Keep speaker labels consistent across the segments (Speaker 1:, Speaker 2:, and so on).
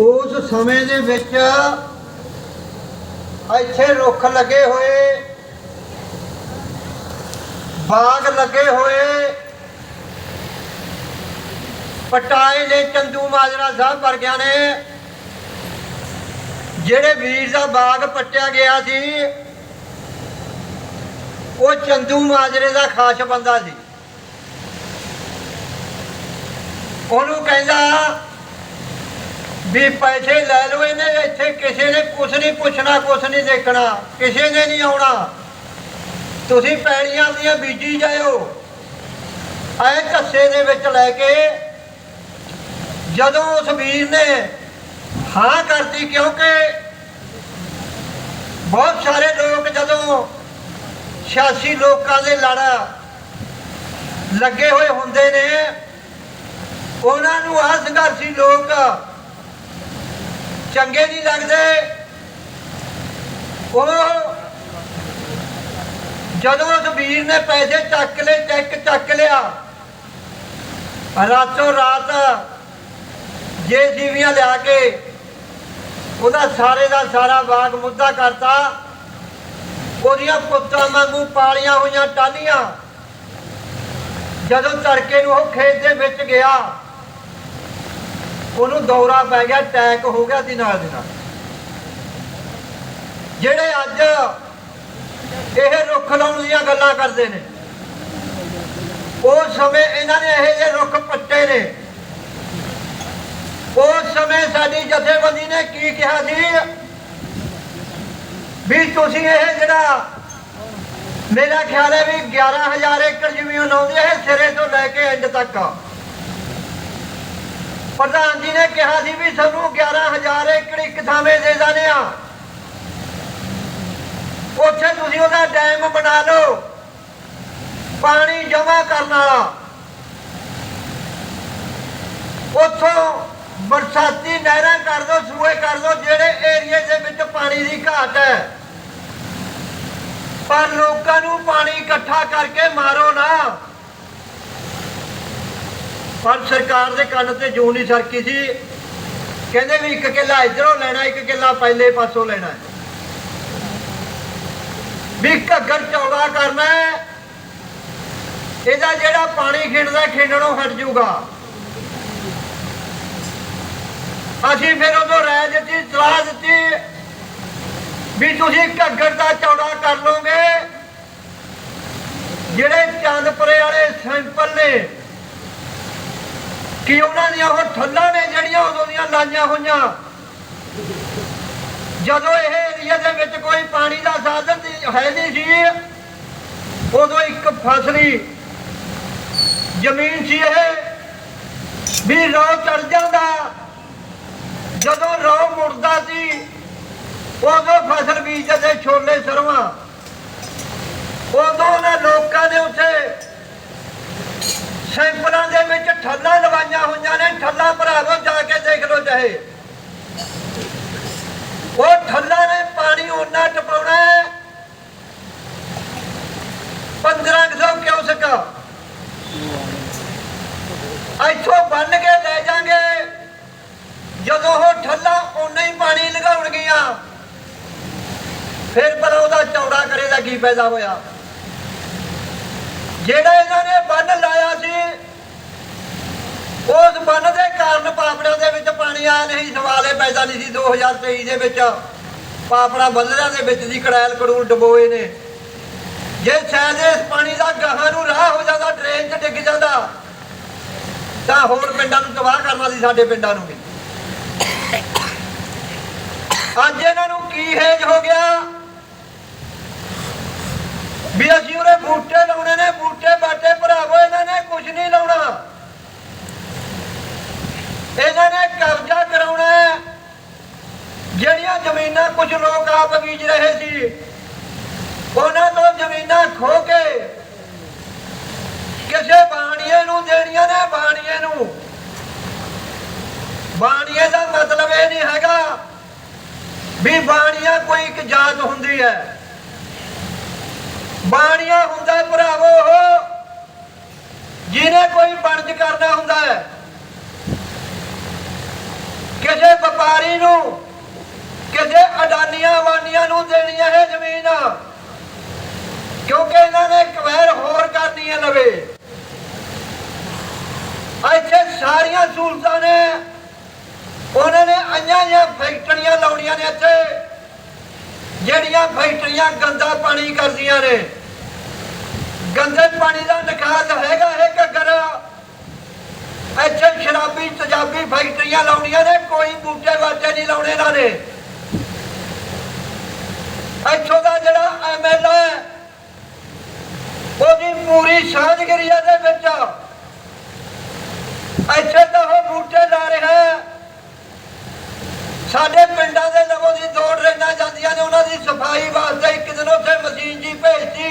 Speaker 1: ਉਸ ਸਮੇਂ ਦੇ ਵਿੱਚ ਇੱਥੇ ਰੁੱਖ ਲੱਗੇ ਹੋਏ, ਬਾਗ ਲੱਗੇ ਹੋਏ, ਪਟਾਏ ਦੇ ਚੰਦੂ ਮਾਜਰਾ ਸਾਹਿਬ ਵਰਗਿਆਂ ਨੇ, ਜਿਹੜੇ ਵੀਰ ਦਾ ਬਾਗ ਪੱਟਿਆ ਗਿਆ ਸੀ, ਉਹ ਚੰਦੂ ਮਾਜਰੇ ਦਾ ਖਾਸ ਬੰਦਾ ਸੀ। ਉਹਨੂੰ ਕਹਿੰਦਾ ਵੀ ਪੈਸੇ ਲੈ ਲਓ, ਇਹਨੇ ਇੱਥੇ ਕਿਸੇ ਨੇ ਕੁਛ ਨਹੀਂ ਪੁੱਛਣਾ, ਕੁਛ ਨਹੀਂ ਦੇਖਣਾ, ਕਿਸੇ ਨੇ ਨਹੀਂ ਆਉਣਾ। ਤੁਸੀਂ ਪੈੜੀਆਂ ਦੀਆਂ ਬੀਜੀ ਜਾਇਓ। ਐ ਕੱਸੇ ਦੇ ਵਿੱਚ ਲੈ ਕੇ ਜਦੋਂ ਉਸ ਵੀਰ ਨੇ ਹਾਂ ਕਰਤੀ, ਕਿਉਂਕਿ ਬਹੁਤ ਸਾਰੇ ਲੋਕ ਜਦੋਂ ਸਿਆਸੀ ਲੋਕਾਂ ਦੇ ਲੜ ਲੱਗੇ ਹੋਏ ਹੁੰਦੇ ਨੇ, ਉਹਨਾਂ ਨੂੰ ਆ ਸੰਘਰਸ਼ੀ ਲੋਕ ਚੰਗੇ ਨਹੀਂ ਲੱਗਦੇ। ਉਹ ਜਦੋਂ ਉਸ ਵੀਰ ਨੇ ਪੈਸੇ ਚੱਕ ਲਏ, ਚੈੱਕ ਚੱਕ ਲਿਆ, ਰਾਤੋਂ ਰਾਤ ਜੇ ਜੀਵੀਆਂ ਲਿਆ ਕੇ ਉਹਦਾ ਸਾਰੇ ਦਾ ਸਾਰਾ ਬਾਗ ਮੁੱਦਾ ਕਰਤਾ, ਉਹਦੀਆਂ ਪੁੱਤਾਂ ਵਾਂਗੂ ਪਾਲੀਆਂ ਹੋਈਆਂ ਟਾਲੀਆਂ ਜਦੋਂ ਤੜਕੇ ਨੂੰ ਉਹ ਖੇਤ ਦੇ ਵਿੱਚ ਗਿਆ ਉਹਨੂੰ ਦੌਰਾ ਪੈ ਗਿਆ ਅਟੈਕ ਹੋ ਗਿਆ ਦੀ ਨਾਲ ਦੀ ਨਾਲ। ਜਿਹੜੇ ਅੱਜ ਇਹ ਰੁੱਖ ਲਾਉਣ ਦੀਆਂ ਗੱਲਾਂ ਕਰਦੇ ਨੇ ਉਸ ਸਮੇਂ ਇਹਨਾਂ ਨੇ ਇਹ ਜਿਹੇ ਰੁੱਖ ਪੱਟੇ ਨੇ। ਉਸ ਸਮੇਂ ਸਾਡੀ ਜਥੇਬੰਦੀ ਨੇ ਕੀ ਕਿਹਾ ਸੀ? ਵੀ ਤੁਸੀਂ ਇਹ ਜਿਹੜਾ, ਮੇਰਾ ਖਿਆਲ ਹੈ ਵੀ 11000 ਏਕੜ ਜ਼ਮੀਨ ਆਉਂਦੀ ਹੈ ਇਹ ਸਿਰੇ ਤੋਂ ਲੈ ਕੇ ਐਂਡ ਤੱਕ ਆ। ਪ੍ਰਧਾਨ ਜੀ ਨੇ ਕਿਹਾ ਸੀ ਵੀ ਸਾਨੂੰ 11000 ਏਕੜ ਇੱਕ ਥਾਵੇਂ ਦੇ ਦਾਨੇ ਆ। ਉੱਥੇ ਤੁਸੀਂ ਉਹਦਾ ਡੈਮ ਬਣਾ ਲਓ, ਪਾਣੀ ਜਮ੍ਹਾਂ ਕਰਨ ਵਾਲਾ। ਉੱਥੋਂ ਬਰਸਾਤੀ ਨਹਿਰਾਂ ਕਰ ਦੋ, ਸੂਏ ਕਰ ਦੋ, ਜਿਹੜੇ ਏਰੀਏ ਦੇ ਵਿੱਚ ਪਾਣੀ ਦੀ ਘਾਟ ਹੈ। ਪਰ ਲੋਕਾਂ ਨੂੰ ਪਾਣੀ ਇਕੱਠਾ ਕਰਕੇ ਮਾਰੋ ਨਾ। ਪਰ ਸਰਕਾਰ ਦੇ ਕੰਨ ਤੇ ਜੂੰ ਨਹੀਂ ਸਰਕੀ ਸੀ। ਕਹਿੰਦੇ ਵੀ ਇੱਕ ਕਿੱਲਾ ਇਧਰੋਂ ਲੈਣਾ, ਇੱਕ ਕਿੱਲਾ ਪਹਿਲੇ ਪਾਸੋਂ ਲੈਣਾ। ਵੀ ਘੱਗਰ ਚੌੜਾ ਕਰਨਾ ਇਹਦਾ ਜਿਹੜਾ ਪਾਣੀ ਖਿੰਡਦਾ, ਖਿੰਡਣੋਂ ਹਟ ਜਾਊਗਾ ਅਸੀਂ ਫਿਰ ਉਦੋਂ ਰਾਏ ਦਿੱਤੀ, ਸਲਾਹ ਦਿੱਤੀ ਵੀ ਤੁਸੀਂ ਘੱਗਰ ਦਾ ਚੌੜਾ ਕਰ ਲੋਗੇ ਜਿਹੜੇ ਚੰਦਪੁਰੇ ਵਾਲੇ ਸੈਂਪਲ ਨੇ ਕਿ ਉਹਨਾਂ ਦੀਆਂ ਉਹ ਠੱਲਾਂ ਨੇ ਜਿਹੜੀਆਂ ਉਦੋਂ ਦੀਆਂ ਲਾਈਆਂ ਹੋਈਆਂ। ਜਦੋਂ ਇਹ ਏਰੀਆ ਦੇ ਵਿੱਚ ਕੋਈ ਪਾਣੀ ਦਾ ਸਾਧਨ ਹੈ ਨਹੀਂ ਸੀ, ਉਦੋਂ ਇੱਕ ਫਸਲੀ ਜ਼ਮੀਨ ਸੀ ਇਹ। ਵੀ ਰੋ ਚੜ ਜਾਂਦਾ। ਜਦੋਂ ਰੋ ਮੁੜਦਾ ਸੀ, ਉਦੋਂ ਫਸਲ ਬੀਜਦੇ ਛੋਲੇ ਸਰਵਾ ਉਦੋਂ ਉਹਨਾਂ ਲੋਕਾਂ ਨੇ ਉੱਥੇ ਸੈਂਪਲਾਂ ਦੇ ਵਿੱਚ ਠੱਲਾਂ ਲਵਾਈਆਂ ਹੋਈਆਂ ਨੇ, ਠੱਲਾਂ ਭਰਾਵੋ ਜਾ ਕੇ ਦੇਖ ਲਓ ਚਾਹੇ ਉਹ ਠੱਲਾਂ ਨੇ ਪਾਣੀ ਉਹਨਾਂ ਟਪਾਉਣਾ ਹੈ। 1500 ਕਿਉਂ ਸਕਾ ਇੱਥੋਂ ਬੰਨ ਕੇ ਲੈ ਜਾਾਂਗੇ। ਜਦੋਂ ਉਹ ਠੱਲਾਂ ਉਨਾ ਹੀ ਪਾਣੀ ਲਗਾਉਣਗੀਆਂ, ਫਿਰ ਪਰ ਉਹਦਾ ਚੌੜਾ ਕਰੇ ਦਾ ਕੀ ਫਾਇਦਾ ਹੋਇਆ। ਜਿਹੜਾ ਇਹਨਾਂ ਨੇ ਬੰਨ ਲਾਇਆ ਸੀ ਉਸ ਬੰਨ ਦੇ ਕਾਰਨ ਪਾਪੜਾਂ ਦੇ ਵਿੱਚ ਪਾਣੀ ਆਇਆ ਨਹੀਂ, ਸਵਾਲੇ ਪੈਦਾ ਨਹੀਂ ਸੀ 2023 ਦੇ ਵਿੱਚ। ਪਾਪੜਾ ਬੱਲਰਾਂ ਦੇ ਵਿੱਚ ਦੀ ਕੜੈਲ ਕੜੂਲ ਡਬੋਏ ਨੇ। ਜੇ ਸ਼ਾਇਦ ਇਸ ਪਾਣੀ ਦਾ ਗਾਹਾਂ ਨੂੰ ਰਾਹ ਹੋ ਜਾਂਦਾ, ਡਰੇਨ 'ਚ ਡਿੱਗ ਜਾਂਦਾ, ਤਾਂ ਹੋਰ ਪਿੰਡਾਂ ਨੂੰ ਤਬਾਹ ਕਰਨਾ ਸੀ, ਸਾਡੇ ਪਿੰਡਾਂ ਨੂੰ ਵੀ। ਅੱਜ ਇਹਨਾਂ ਨੂੰ ਕੀ ਹੇਜ ਹੋ ਗਿਆ? ਵੀ ਅਸੀਂ ਉਹਨੇ ਬੂਟੇ ਲਾਉਣੇ ਨੇ, ਬੂਟੇ ਬਾਟੇ ਭਰਾਵੋ, ਇਹਨਾਂ ਨੇ ਕੁਝ ਨਹੀਂ ਲਾਉਣਾ। ਇਹਨਾਂ ਨੇ ਕਬਜ਼ਾ ਕਰਾਉਣਾ ਜਿਹੜੀਆਂ ਜ਼ਮੀਨਾਂ ਕੁਝ ਲੋਕ ਆਪ ਬੀਜ ਰਹੇ ਸੀ, ਉਹਨਾਂ ਤੋਂ ਜ਼ਮੀਨਾਂ ਖੋ ਕੇ ਕਿਸੇ ਬਾਣੀਏ ਨੂੰ ਦੇਣੀਆਂ ਨੇ, ਬਾਣੀਏ ਨੂੰ। ਬਾਣੀਏ ਦਾ ਮਤਲਬ ਇਹ ਨਹੀਂ ਹੈਗਾ ਵੀ ਬਾਣੀਆ ਕੋਈ ਇੱਕ ਜਾਤ ਹੁੰਦੀ ਹੈ। ਬਾਣੀਆ ਹੁੰਦਾ ਭਰਾਵੋ ਜਿਹਨੇ ਕੋਈ ਬਣਜ ਕਰਨਾ ਹੁੰਦਾ ਹੈ ਕਿਸੇ ਵਪਾਰੀ ਨੂੰ, ਕਿਸੇ ਅਡਾਨੀਆਂ ਵਾਨੀਆਂ ਨੂੰ ਦੇਣੀ ਹੈ ਜ਼ਮੀਨ। ਕਿਉਂਕਿ ਇਹਨਾਂ ਨੇ ਕਵੈਰ ਹੋਰ ਕਰਨੀ ਹੈ ਲਵੇ ਇੱਥੇ ਸਾਰੀਆਂ ਸਹੂਲਤਾਂ ਨੇ। ਉਹਨਾਂ ਨੇ ਅੰਨਾਂ ਜਾਂ ਫੈਕਟਰੀਆਂ ਲਾਉਣੀਆਂ ਨੇ ਇੱਥੇ, ਜਿਹੜੀਆਂ ਫੈਕਟਰੀਆਂ ਗੰਦਾ ਪਾਣੀ ਕਰਦੀਆਂ ਨੇ। ਗੰਦੇ ਪਾਣੀ ਦਾ ਨਿਕਾਸ ਹੈਗਾ ਇਹ ਘੱਗਰ ਇੱਥੇ ਸ਼ਰਾਬੀ ਤਜਾਬੀ ਲਾਉਣੀਆਂ ਨੇ, ਕੋਈ ਬੂਟੇ ਬਾਟੇ ਨਹੀਂ ਲਾਉਣੇ ਇਹਨਾਂ ਨੇ। ਇੱਥੋਂ ਦਾ ਜਿਹੜਾ ਐਮਐਲਏ ਉਹਦੀ ਪੂਰੀ ਸਾਂਝਗਿਰੀ ਦੇ ਵਿੱਚ। ਇੱਥੇ ਤਾਂ ਉਹ ਬੂਟੇ ਲਾ ਰਿਹਾ ਸਾਡੇ ਪਿੰਡਾਂ ਦੇ ਲੋਕਾਂ ਦੀ ਦੌੜ ਰਹਿਣਾ ਜਾਂਦੀਆਂ ਨੇ, ਉਹਨਾਂ ਦੀ ਸਫ਼ਾਈ ਵਾਸਤੇ ਇੱਕ ਦਿਨ ਉੱਥੇ ਮਸ਼ੀਨ ਜੀ ਭੇਜਤੀ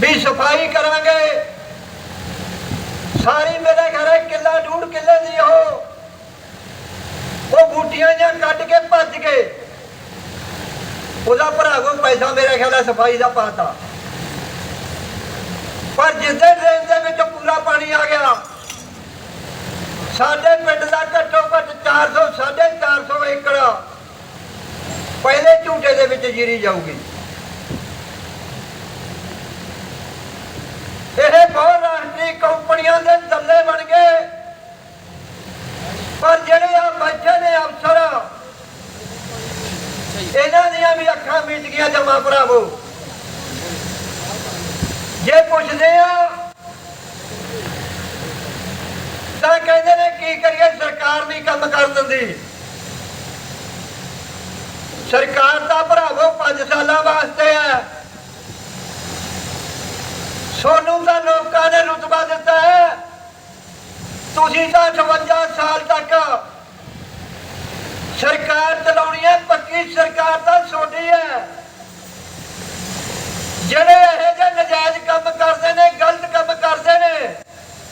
Speaker 1: ਵੀ ਸਫ਼ਾਈ ਕਰਾਂਗੇ। ਸਾਰੀ ਕਿੱਲਾ ਡੂਢ ਕਿੱਲੇ ਦੀ ਉਹ। ਉਹ ਬੂਟੀਆਂ ਜਾਂ ਕੱਢ ਕੇ ਭੱਜ ਗਏ ਉਹਦਾ ਭਰਾ ਕੋਈ ਪੈਸਾ ਮੇਰੇ ਖਿਆਲ ਨਾਲ ਸਫ਼ਾਈ ਦਾ ਪਾਤਾ। ਪਰ ਜਿੱਦੇ ਰੇਨ ਦੇ ਵਿੱਚ ਪੂਰਾ ਪਾਣੀ ਆ ਗਿਆ, ਸਾਡੇ ਪਿੰਡ ਦਾ ਘੱਟੋ ਘੱਟ 400 450 ਏਕੜ ਪਹਿਲੇ ਝੂਟੇ ਦੇ ਵਿੱਚ ਜੀਰੀ ਜਾਊਗੀ ਇਹ ਬਹੁਤ ਰਾਸ਼ਟਰੀ ਕੰਪਨੀਆਂ ਦੇ ਦੱਲੇ ਬਣ ਗਏ ਪਰ ਜਿਹੜੇ ਆ ਬੈਠੇ ਨੇ ਅਫਸਰ, ਇਹਨਾਂ ਦੀਆਂ ਵੀ ਅੱਖਾਂ ਮੀਟ ਗਈਆਂ ਜਮਾ ਭਰਾਵੋ। ਜੇ ਪੁੱਛਦੇ ਆ, ਤਾਂ ਕਹਿੰਦੇ ਨੇ, ਕੀ ਕਰੀਏ, ਸਰਕਾਰ ਨਹੀਂ ਕੰਮ ਕਰ ਦਿੰਦੀ। ਸਰਕਾਰ ਦਾ ਭਰਾਵੋ 5 ਸਾਲਾਂ ਵਾਸਤੇ ਹੈ। ਸੋਨੂੰ ਤਾਂ ਲੋਕਾਂ ਨੇ ਰੁਤਬਾ ਦਿੱਤਾ ਹੈ। ਤੁਸੀਂ ਤਾਂ 52 ਸਾਲ ਤੱਕ ਸਰਕਾਰ ਚਲਾਉਣੀ ਹੈ, ਪੱਕੀ ਸਰਕਾਰ ਤਾਂ ਛੋਟੀ ਹੈ। ਜਿਹੜੇ ਇਹ ਜੇ ਨਜਾਇਜ਼ ਕੰਮ ਕਰਦੇ ਨੇ, ਗਲਤ ਕੰਮ ਕਰਦੇ ਨੇ